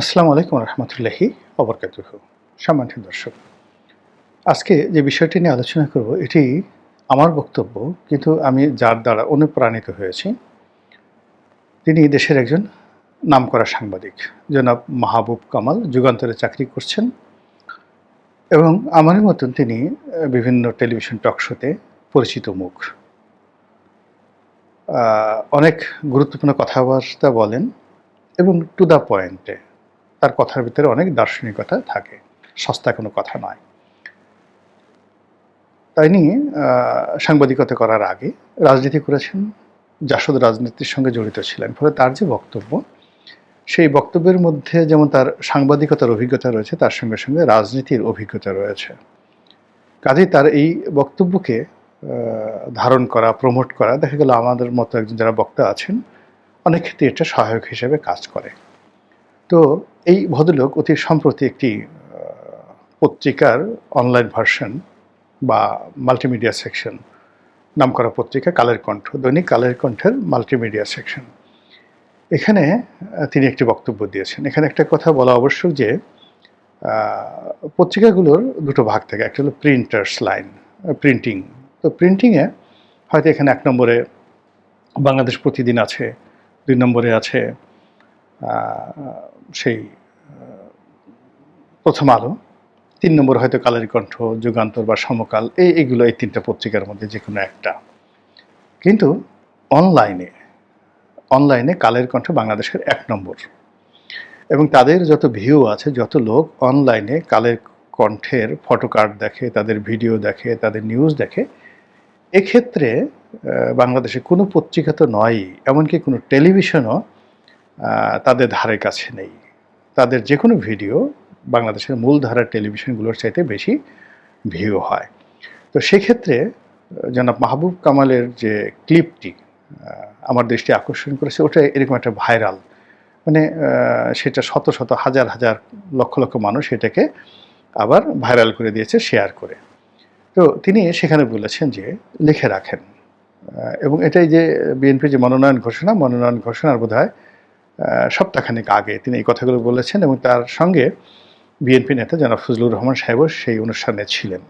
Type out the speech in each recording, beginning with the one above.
আসসালামু আলাইকুম রহমতুল্লাহি অবরকাতুহ সম্মানিত দর্শক, আজকে যে বিষয়টি নিয়ে আলোচনা করব, এটি আমার বক্তব্য, কিন্তু আমি যার দ্বারা অনুপ্রাণিত হয়েছি, তিনি দেশের একজন নামকরা সাংবাদিক, জনাব মাহবুব কামাল, যুগান্তরে চাকরি করছেন এবং আমার মতন তিনি বিভিন্ন টেলিভিশন টক শোতে পরিচিত মুখ। অনেক গুরুত্বপূর্ণ কথাবার্তা বলেন এবং টু দ্য পয়েন্টে তার কথার ভিতরে অনেক দার্শনিকতা থাকে। সস্তা কোনো কথা নয়। তাই নিয়ে সাংবাদিকতা করার আগে রাজনীতি করেছেন, জাসদ রাজনীতির সঙ্গে জড়িত ছিলেন। ফলে তার যে বক্তব্য, সেই বক্তব্যের মধ্যে যেমন তার সাংবাদিকতার অভিজ্ঞতা রয়েছে, তার সঙ্গে সঙ্গে রাজনীতির অভিজ্ঞতা রয়েছে। কাজেই তার এই বক্তব্যকে ধারণ করা, প্রমোট করা, দেখা গেল আমাদের মতো একজন যারা বক্তা আছেন, অনেক ক্ষেত্রে এটা সহায়ক হিসেবে কাজ করে। তো এই ভদ্রলোক অতি সম্প্রতি একটি পত্রিকার অনলাইন ভার্সন বা মাল্টিমিডিয়া সেকশন নাম করা পত্রিকা কালের কণ্ঠ, দৈনিক কালের কণ্ঠের মাল্টিমিডিয়া সেকশন এখানে তিনি একটি বক্তব্য দিয়েছেন। এখানে একটা কথা বলা আবশ্যক যে পত্রিকাগুলোর দুটো ভাগ থাকে। একটা হলো প্রিন্টার্স লাইন প্রিন্টিং তো প্রিন্টিংয়ে হয়তো এখানে এক নম্বরে বাংলাদেশ প্রতিদিন আছে, দুই নম্বরে আছে সেই প্রথম আলো, তিন নম্বর হয়তো কালের কণ্ঠ, যুগান্তর বা সমকাল, এই, এগুলো এই তিনটা পত্রিকার মধ্যে যে কোনো একটা। কিন্তু অনলাইনে অনলাইনে কালের কণ্ঠ বাংলাদেশের এক নম্বর। এবং তাদের যত ভিউ আছে, যত লোক অনলাইনে কালের কণ্ঠের ফটোকার্ড দেখে, তাদের ভিডিও দেখে, তাদের নিউজ দেখে, এক্ষেত্রে বাংলাদেশে কোনো পত্রিকা তো নয়ই, এমনকি কোনো টেলিভিশনও তাদের ধারে কাছে নেই। তাদের যে কোনো ভিডিও বাংলাদেশের মূলধারার টেলিভিশনগুলোর চাইতে বেশি ভিউ হয়। তো সেক্ষেত্রে, জনাব মাহবুব কামালের যে ক্লিপটি আমার দৃষ্টি আকর্ষণ করেছে, ওটা এরকম একটা ভাইরাল। মানে সেটা শত শত, হাজার হাজার, লক্ষ লক্ষ মানুষ এটাকে আবার ভাইরাল করে দিয়েছে, শেয়ার করে। তো তিনি সেখানে বলেছেন যে, লিখে রাখেন। এবং এটাই যে বিএনপি যে মনোনয়ন ঘোষণা, মনোনয়ন ঘোষণার বোধ হয় সপ্তাহখানেক আগে তিনি এই কথাগুলো বলেছেন এবং তার সঙ্গে বিএনপি নেতা জনাব ফজলুর রহমান সাহেবও সেই অনুষ্ঠানে ছিলেন।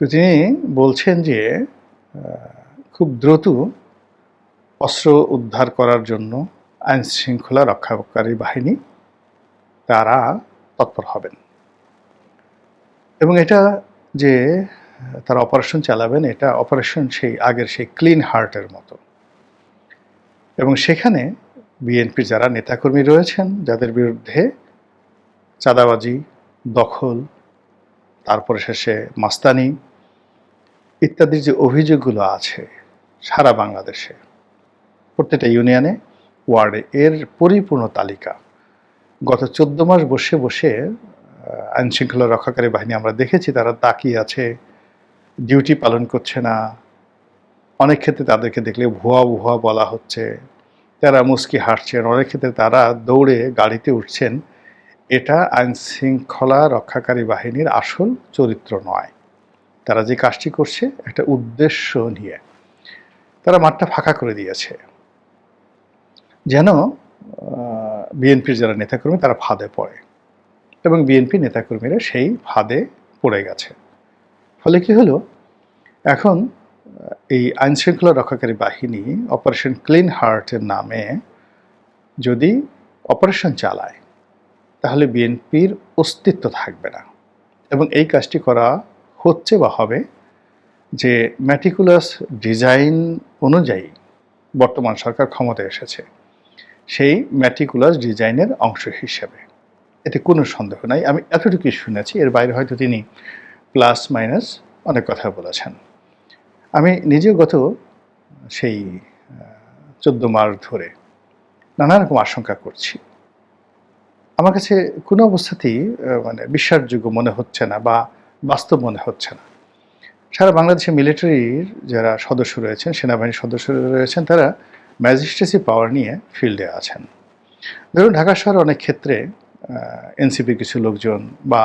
তো তিনি বলছেন যে খুব দ্রুত অস্ত্র উদ্ধার করার জন্য আইন শৃঙ্খলা রক্ষাকারী বাহিনী তারা তৎপর হবেন। এবং এটা যে তারা অপারেশন চালাবেন, এটা অপারেশন সেই আগের সেই ক্লিন হার্টের মতো। এবং সেখানে বিএনপির যারা নেতাকর্মী রয়েছেন, যাদের বিরুদ্ধে চাঁদাবাজি, দখল, তারপরে শেষে মাস্তানি ইত্যাদির যে অভিযোগগুলো আছে সারা বাংলাদেশে, প্রত্যেকটা ইউনিয়নে ওয়ার্ডে এর পরিপূর্ণ তালিকা। গত চোদ্দ মাস বসে বসে আইন শৃঙ্খলা রক্ষাকারী বাহিনী আমরা দেখেছি, তারা তাকিয়ে আছে, ডিউটি পালন করছে না। অনেক ক্ষেত্রে তাদেরকে দেখলে ভুয়া ভুয়া বলা হচ্ছে। তারা মুস্কি হাঁটছেন, অনেক ক্ষেত্রে তারা দৌড়ে গাড়িতে উঠছেন। এটা আইন শৃঙ্খলা রক্ষাকারী বাহিনীর আসল চরিত্র নয়। তারা যে কাজটি করছে, একটা উদ্দেশ্য নিয়ে তারা মাঠটা ফাঁকা করে দিয়েছে। যেন বিএনপির যারা নেতাকর্মী তারা ফাঁদে পড়ে এবং বিএনপি নেতাকর্মীরা সেই ফাঁদে পড়ে গেছে। ফলে কি হলো? এখন এই আইন শৃঙ্খলা রক্ষাকারী বাহিনী অপারেশন ক্লিন হার্টের নামে যদি অপারেশন চালায়, তাহলে বিএনপির অস্তিত্ব থাকবে না। এবং এই কাজটি করা হচ্ছে বা হবে যে ম্যাটিকুলাস ডিজাইন অনুযায়ী বর্তমান সরকার ক্ষমতায় এসেছে। সেই ম্যাটিকুলাস ডিজাইনের অংশ হিসেবে। এতে কোনো সন্দেহ নাই। আমি এতটুকুই শুনেছি। এর বাইরে হয়তো তিনি প্লাস মাইনাস অনেক কথা বলেছেন। আমি নিজেও গত সেই চোদ্দ মাস ধরে নানা রকম আশঙ্কা করছি। আমার কাছে কোনো অবস্থাতেই মানে বিশ্বাসযোগ্য মনে হচ্ছে না বা বাস্তব মনে হচ্ছে না। সারা বাংলাদেশে মিলিটারির যারা সদস্য রয়েছেন সেনাবাহিনীর সদস্য রয়েছেন, তারা ম্যাজিস্ট্রেসি পাওয়ার নিয়ে ফিল্ডে আছেন। ধরুন ঢাকা শহরে অনেক ক্ষেত্রে এনসিপির কিছু লোকজন বা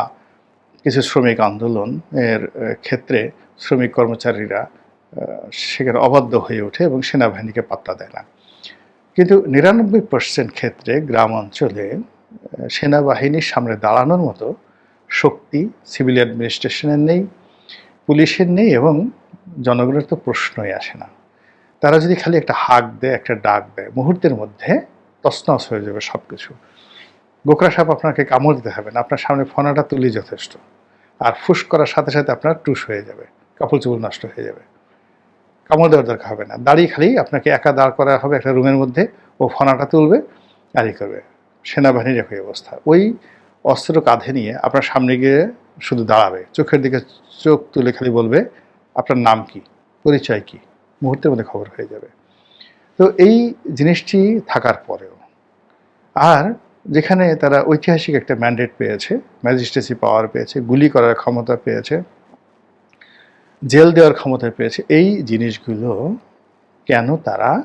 কিছু শ্রমিক আন্দোলন এর ক্ষেত্রে শ্রমিক কর্মচারীরা সেখানে অবাধ্য হয়ে ওঠে এবং সেনাবাহিনীকে পাত্তা দেয় না। কিন্তু নিরানব্বই পার্সেন্ট ক্ষেত্রে গ্রাম অঞ্চলে সেনাবাহিনীর সামনে দাঁড়ানোর মতো শক্তি সিভিল অ্যাডমিনিস্ট্রেশনের নেই, পুলিশের নেই এবং জনগণের তো প্রশ্নই আসে না। তারা যদি খালি একটা হাক দেয়, একটা ডাক দেয়, মুহূর্তের মধ্যে তছনছ হয়ে যাবে সব কিছু গোকরা সাপ আপনাকে কামড় দিতে হবে না, আপনার সামনে ফোনাটা তুলি যথেষ্ট। আর ফুস করার সাথে সাথে আপনার টুস হয়ে যাবে কাপড় চুপড় নষ্ট হয়ে যাবে। কামড় দেওয়ার দরকার হবে না। দাঁড়িয়ে খালি আপনাকে একা দাঁড় করা হবে একটা রুমের মধ্যে, ও ফোনাটা তুলবে আরই করবে। সেনাবাহিনীর একই অবস্থা। ওই অস্ত্র কাঁধে নিয়ে আপনার সামনে গিয়ে শুধু দাঁড়াবে। চোখের দিকে চোখ তুলে খালি বলবে, আপনার নাম কি? পরিচয় কি? মুহূর্তের মধ্যে খবর হয়ে যাবে। তো এই জিনিসটি থাকার পরেও আর যেখানে তারা ঐতিহাসিক একটা ম্যান্ডেট পেয়েছে ম্যাজিস্ট্রেসি পাওয়ার পেয়েছে, গুলি করার ক্ষমতা পেয়েছে জেল দেওয়ার ক্ষমতা পেয়েছে। এই জিনিসগুলো কেন তারা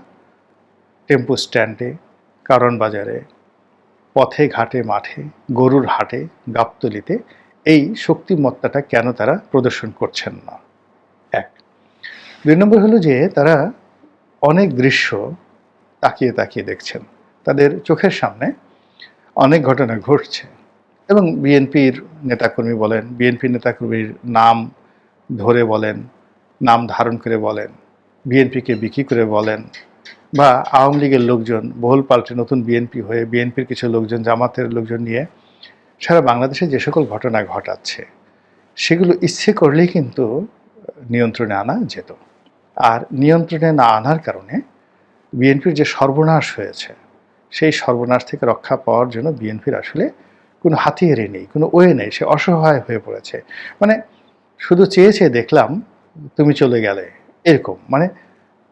টেম্পো স্ট্যান্ডে, কারণ বাজারে, পথে, ঘাটে, মাঠে, গরুর হাটে, গাবতলিতে এই শক্তিমত্তাটা কেন তারা প্রদর্শন করছেন না? এক। দুই নম্বর হলো যে তারা অনেক দৃশ্য তাকিয়ে তাকিয়ে দেখছেন। তাদের চোখের সামনে অনেক ঘটনা ঘটছে। এবং বিএনপির নেতাকর্মী বলেন, বিএনপির নেতাকর্মীর নাম ধরে বলেন, নাম ধারণ করে বলেন, বিএনপিকে বিক্রি করে বলেন, বা আওয়ামী লীগের লোকজন, বহুল পাল্টে নতুন বিএনপি হয়ে বিএনপির কিছু লোকজন, জামাতের লোকজন নিয়ে সারা বাংলাদেশে যে সকল ঘটনা ঘটাচ্ছে, সেগুলো ইচ্ছে করলেই কিন্তু নিয়ন্ত্রণে আনা যেত। আর নিয়ন্ত্রণে না আনার কারণে বিএনপির যে সর্বনাশ হয়েছে, সেই সর্বনাশ থেকে রক্ষা পাওয়ার জন্য বিএনপির আসলে কোনো হাতিয়ারে নেই, কোনো ওয়ে নেই, সে অসহায় হয়ে পড়েছে। মানে শুধু চেয়েছে দেখলাম তুমি চলে গেলে। এরকম মানে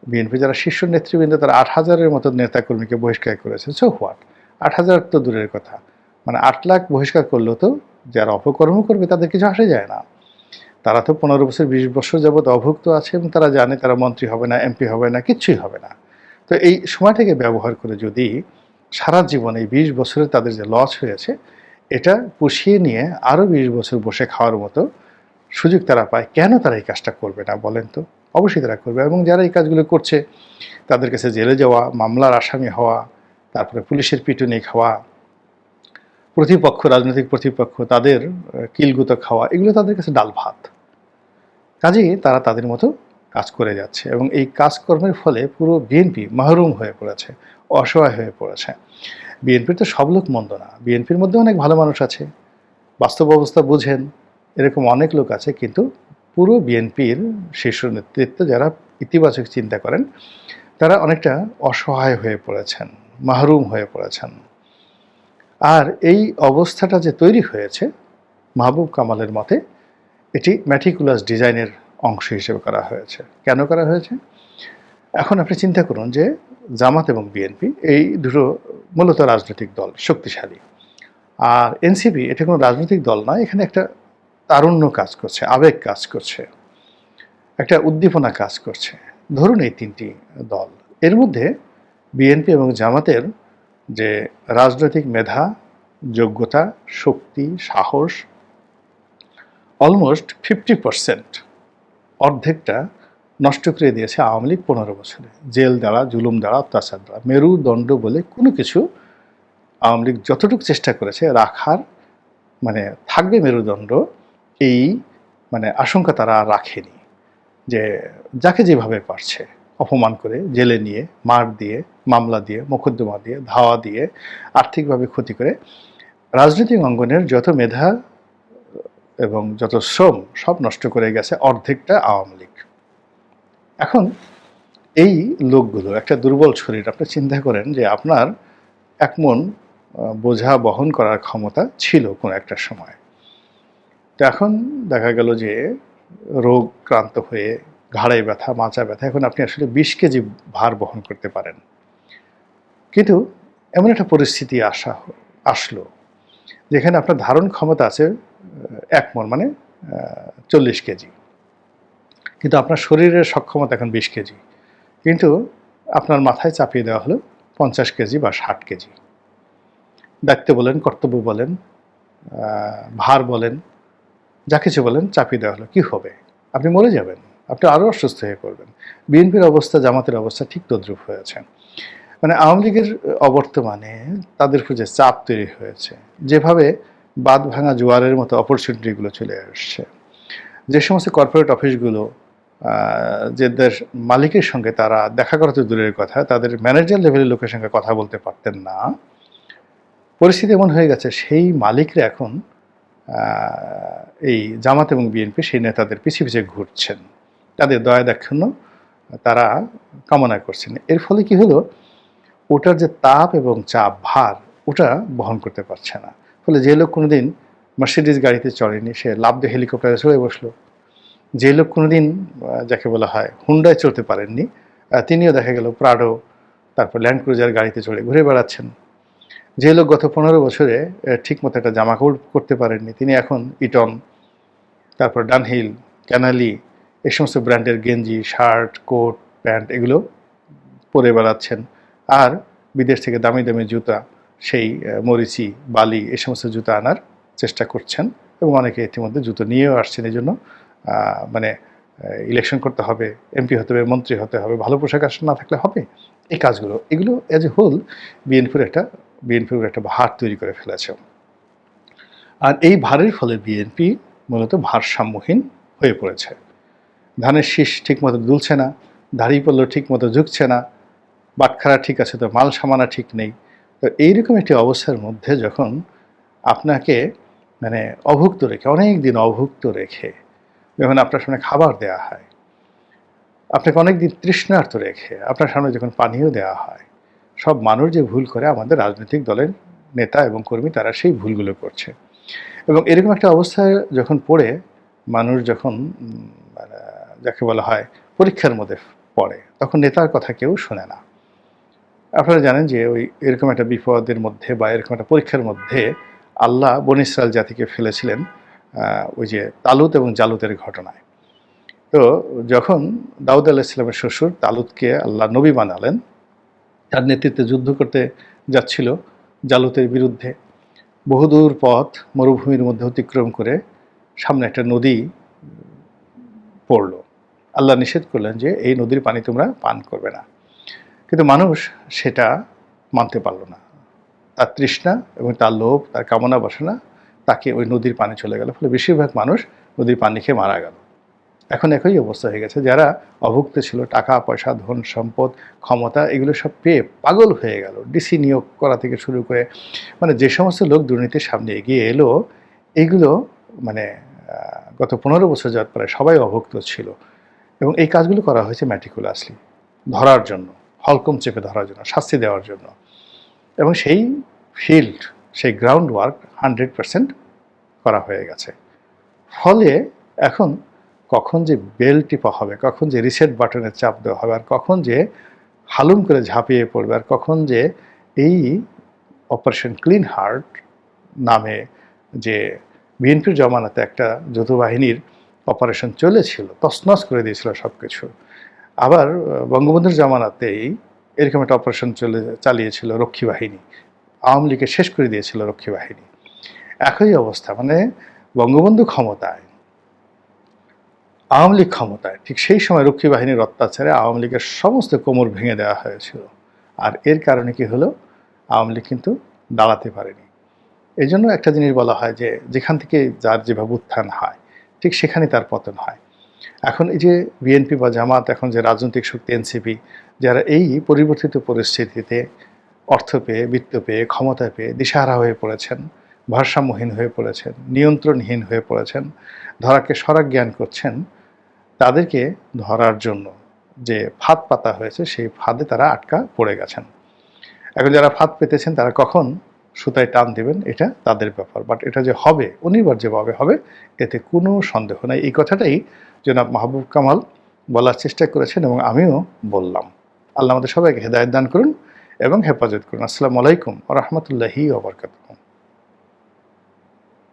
বিএনপি যারা শীর্ষ নেতৃবৃন্দ তারা আট হাজারের মতো নেতাকর্মীকে বহিষ্কার করেছে। সো হোয়াট আট হাজার তো দূরের কথা। মানে আট লাখ বহিষ্কার করলেও তো, যারা অপকর্ম করবে তাদের কিছু আসে যায় না। তারা তো পনেরো বছর, বিশ বছর যাবৎ অভুক্ত আছে এবং তারা জানে তারা মন্ত্রী হবে না এমপি হবে না, কিচ্ছুই হবে না। তো এই সময়টাকে ব্যবহার করে যদি সারা জীবন এই বিশ বছরে তাদের যে লস হয়েছে, এটা পুষিয়ে নিয়ে আরও বিশ বছর বসে খাওয়ার মতো সুযোগ তারা পায়, কেন তারা এই কাজটা করবে না বলেন তো? অবশ্যই তারা করবে এবং যারা এই কাজগুলো করছে, তাদের কাছে জেলে যাওয়া, মামলার আসামি হওয়া, তারপরে পুলিশের পিটুনি খাওয়া, প্রতিপক্ষ, রাজনৈতিক প্রতিপক্ষ, তাদের কিলগুতো খাওয়া, এগুলো তাদের কাছে ডাল ভাত। কাজেই তারা তাদের মতো কাজ করে যাচ্ছে এবং এই কাজকর্মের ফলে পুরো বিএনপি মাহরুম হয়ে পড়েছে, অসহায় হয়ে পড়েছে। বিএনপির তো সব লোক মন্দ না, বিএনপির মধ্যে অনেক ভালো মানুষ আছে। বাস্তব অবস্থা বুঝেন এরকম অনেক লোক আছে, কিন্তু পুরো বিএনপির শীর্ষ নেতৃত্ব যারা ইতিবাচক চিন্তা করেন, তারা অনেকটা অসহায় হয়ে পড়েছেন, মাহরুম হয়ে পড়েছেন। আর এই অবস্থাটা যে তৈরি হয়েছে, মাহবুব কামালের মতে, এটি ম্যাটিকুলাস ডিজাইনের অংশ হিসেবে করা হয়েছে। কেন করা হয়েছে? এখন আপনি চিন্তা করুন যে জামাত এবং বিএনপি এই দুটো মূলত রাজনৈতিক দল, শক্তিশালী। আর এনসিপি, এটা কোনো রাজনৈতিক দল নয়, এখানে একটা তারুণ্য কাজ করছে, আবেগ কাজ করছে, একটা উদ্দীপনা কাজ করছে। ধরুন এই তিনটি দল। এর মধ্যে বিএনপি এবং জামাতের যে রাজনৈতিক মেধা, যোগ্যতা, শক্তি, সাহস অলমোস্ট ফিফটি পারসেন্ট অর্ধেকটা নষ্ট করে দিয়েছে আওয়ামী লীগ পনেরো বছরে। জেল দ্বারা, জুলুম দ্বারা, অত্যাচার দ্বারা। মেরুদণ্ড বলে কোনো কিছু আওয়ামী লীগ যতটুকু চেষ্টা করেছে রাখার মানে থাকবে মেরুদণ্ড এই মানে আশঙ্কা তারা রাখেনি যে যাকে যেভাবে পারছে অপমান করে জেলে নিয়ে, মার দিয়ে, মামলা দিয়ে, মোকদ্দমা দিয়ে, ধাওয়া দিয়ে, আর্থিকভাবে ক্ষতি করে রাজনৈতিক অঙ্গনের যত মেধা এবং যত শ্রম সব নষ্ট করে গেছে অর্ধেকটা আওয়ামী লীগ। এখন এই লোকগুলো একটা দুর্বল শরীর, আপনি চিন্তা করেন যে আপনার এক মন বোঝা বহন করার ক্ষমতা ছিল কোনো একটা সময়। তো এখন দেখা গেল যে রোগ ক্রান্ত হয়ে ঘাড়ে ব্যথা, মাচা ব্যথা, এখন আপনি আসলে বিশ কেজি ভার বহন করতে পারেন। কিন্তু এমন একটা পরিস্থিতি আসা, আসলো যেখানে আপনার ধারণ ক্ষমতা আছে এক মন মানে চল্লিশ কেজি। কিন্তু আপনার শরীরের সক্ষমতা এখন বিশ কেজি। কিন্তু আপনার মাথায় চাপিয়ে দেওয়া হলো পঞ্চাশ কেজি বা ষাট কেজি। দায়িত্ব বলেন, কর্তব্য বলেন ভার বলেন যা কিছু বলেন চাপিয়ে দেওয়া হলো কী হবে? আপনি মরে যাবেন আপনি আরও অসুস্থ হয়ে পড়বেন। বিএনপির অবস্থা জামাতের অবস্থা ঠিক তদ্রুপ হয়েছে মানে আওয়ামী লীগের অবর্তমানে তাদের যে চাপ তৈরি হয়েছে যেভাবে বাদ ভাঙা জোয়ারের মতো অপরচুনিটিগুলো চলে আসছে যে সমস্ত কর্পোরেট অফিসগুলো আহ, যে দেশ মালিকের সঙ্গে তারা দেখা করা তো দূরের কথা তাদের ম্যানেজার লেভেলের লোকের সঙ্গে কথা বলতে পারতেন না। পরিস্থিতি এমন হয়ে গেছে সেই মালিকরা এখন এই জামাত এবং বিএনপি সেই নেতাদের পিছিয়ে পিছিয়ে ঘুরছেন। তাদের দয়া দাক্ষিণ্য তারা কামনা করছেন। এর ফলে কি হলো? ওটার যে তাপ এবং চাপ, ভার, ওটা বহন করতে পারছে না। ফলে যে লোক কোনোদিন মার্সিডিজ গাড়িতে চড়েনি, সে লাভ দিয়ে হেলিকপ্টারে চড়ে বসল। যে লোক কোনোদিন যাকে বলা হয় হুন্ডায় চড়তে পারেননি তিনিও দেখা গেল প্রাডো তারপর ল্যান্ড ক্রুজার গাড়িতে চড়ে ঘুরে বেড়াচ্ছেন। যে লোক গত পনেরো বছরে ঠিক মতো একটা জামা কাপড় করতে পারেননি, তিনি এখন ইটন তারপর ডানহিল, ক্যানালি এই সমস্ত ব্র্যান্ডের গেঞ্জি, শার্ট, কোট, প্যান্ট এগুলো পরে বেড়াচ্ছেন। আর বিদেশ থেকে দামি দামি জুতা, সেই মরিচি, বালি এই সমস্ত জুতা আনার চেষ্টা করছেন এবং অনেকে ইতিমধ্যে জুতো নিয়েও আসছেন। এই জন্য মানে ইলেকশন করতে হবে এমপি হতে হবে, মন্ত্রী হতে হবে, ভালো পোশাক আশাক না থাকলে হবে? এই কাজগুলো, এগুলো অ্যাজ এ হোল বিএনপির একটা বিএনপির একটা ভার তৈরি করে ফেলেছে। আর এই ভারের ফলে বিএনপি মূলত ভারসাম্যহীন হয়ে পড়েছে। ধানের শীষ ঠিকমতো দুলছে না দাড়ি পড়ল ঠিকমতো ঝুঁকছে না, বাটখারা ঠিক আছে তো মাল সামানা ঠিক নেই। তো এইরকম একটি অবস্থার মধ্যে যখন আপনাকে মানে অভুক্ত রেখে অনেক দিন অভুক্ত রেখে যখন আপনার সামনে খাবার দেওয়া হয়, আপনাকে অনেক দিন তৃষ্ণার্ত রেখে আপনার সামনে যখন পানীয় দেওয়া হয় সব মানুষ যে ভুল করে আমাদের রাজনৈতিক দলের নেতা এবং কর্মী তারা সেই ভুলগুলো করছে। এবং এরকম একটা অবস্থায় যখন পড়ে মানুষ যখন মানে, যাকে বলা হয় পরীক্ষার মধ্যে পড়ে তখন নেতার কথা কেউ শোনে না। আপনারা জানেন যে ওই এরকম একটা বিপদের মধ্যে বা এরকম একটা পরীক্ষার মধ্যে আল্লাহ বন ইসরায়েল জাতিকে ফেলেছিলেন ওই যে তালুত এবং জালুতের ঘটনায়। তো যখন দাউদ আলাহ ইসলামের শ্বশুর তালুতকে আল্লাহ নবী বানালেন তার নেতৃত্বে যুদ্ধ করতে যাচ্ছিল জালুতের বিরুদ্ধে। বহুদূর পথ মরুভূমির মধ্যে অতিক্রম করে সামনে একটা নদী পড়ল। আল্লাহ নিষেধ করলেন যে, এই নদীর পানি তোমরা পান করবে না। কিন্তু মানুষ সেটা মানতে পারল না। তার তৃষ্ণা এবং তার লোভ, তার কামনা বাসনা, তাকে ওই নদীর পানি চলে গেল। ফলে বেশিরভাগ মানুষ নদীর পানি খেয়ে মারা গেল। এখন একই অবস্থা হয়ে গেছে। যারা অভুক্ত ছিল, টাকা, পয়সা, ধন, সম্পদ, ক্ষমতা, এগুলো সব পেয়ে পাগল হয়ে গেল। ডিসি নিয়োগ করা থেকে শুরু করে মানে যে সমস্ত লোক দুর্নীতির সামনে এগিয়ে এলো, এগুলো মানে গত পনেরো বছর যাওয়ার পরে সবাই অভুক্ত ছিল। এবং এই কাজগুলো করা হয়েছে ম্যাটিকুলাসলি ধরার জন্য, হলকম চেপে ধরার জন্য, শাস্তি দেওয়ার জন্য। এবং সেই ফিল্ড সেই গ্রাউন্ড ওয়ার্ক হান্ড্রেড পার্সেন্ট করা হয়ে গেছে। ফলে এখন কখন যে বেল টিপা হবে, কখন যে রিসেট বাটনে চাপ দেওয়া হবে, আর কখন যে হালুম করে ঝাঁপিয়ে পড়বে, আর কখন যে এই অপারেশন ক্লিন হার্ট নামে যে বিএনপির জমানাতে একটা যৌথ বাহিনীর অপারেশন চলেছিল, তছনছ করে দিয়েছিল সব কিছু আবার বঙ্গবন্ধুর জামানাতেই এরকম একটা অপারেশন চলে, চালিয়েছিল রক্ষী বাহিনী, আওয়ামী লীগকে শেষ করে দিয়েছিল রক্ষী বাহিনী। একই অবস্থা মানে বঙ্গবন্ধু ক্ষমতায় আওয়ামী লীগ ক্ষমতায়, ঠিক সেই সময় রক্ষী বাহিনীর অত্যাচারে আওয়ামী লীগের সমস্ত কোমর ভেঙে দেওয়া হয়েছিল। আর এর কারণে কি হলো? আওয়ামী লীগ কিন্তু দাঁড়াতে পারেনি। এই জন্য একটা জিনিস বলা হয় যে, যেখান থেকে যার যেভাবে উত্থান হয়, ঠিক সেখানে তার পতন হয়। এখন এই যে বিএনপি বা জামাত, এখন যে রাজনৈতিক শক্তি এনসিপি, যারা এই পরিবর্তিত পরিস্থিতিতে অর্থ পেয়ে, বৃত্ত পেয়ে, ক্ষমতা পেয়ে দিশাহারা হয়ে পড়েছেন, ভারসাম্যহীন হয়ে পড়েছেন, নিয়ন্ত্রণহীন হয়ে পড়েছেন, ধরাকে সরাক জ্ঞান করছেন তাদেরকে ধরার জন্য যে ফাঁদ পাতা হয়েছে, সেই ফাঁদে তারা আটকা পড়ে গেছেন। এখন যারা ফাঁদ পেতেছেন, তারা কখন সুতায় টান দেবেন, এটা তাদের ব্যাপার। বাট এটা যে হবে অনিবার্যভাবে হবে, এতে কোনো সন্দেহ নাই। এই কথাটাই জনাব মাহবুব কামাল বলার চেষ্টা করেছেন এবং আমিও বললাম। আল্লাহ আমাদের সবাইকে হেদায়ত দান করুন এবং হেফাজত করুন। আসসালামু আলাইকুম রহমতুল্লাহি ওবরকাত